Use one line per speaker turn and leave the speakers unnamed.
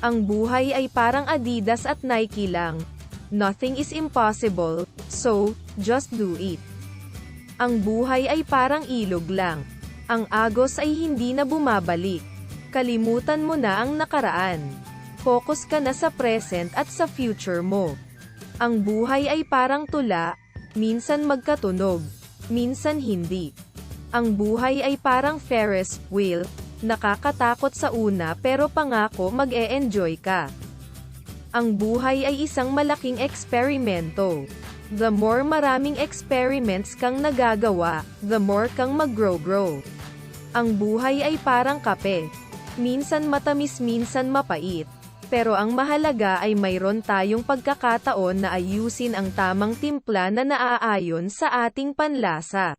Ang buhay ay parang Adidas at Nike lang. Nothing is impossible, so, just do it. Ang buhay ay parang ilog lang. Ang agos ay hindi na bumabalik. Kalimutan mo na ang nakaraan. Focus ka na sa present at sa future mo. Ang buhay ay parang tula, minsan magkatunog, minsan hindi. Ang buhay ay parang Ferris wheel, nakakatakot sa una pero pangako mag-e-enjoy ka. Ang buhay ay isang malaking eksperimento. The more maraming experiments kang nagagawa, the more kang mag-grow-grow. Ang buhay ay parang kape. Minsan matamis minsan mapait. Pero ang mahalaga ay mayroon tayong pagkakataon na ayusin ang tamang timpla na naaayon sa ating panlasa.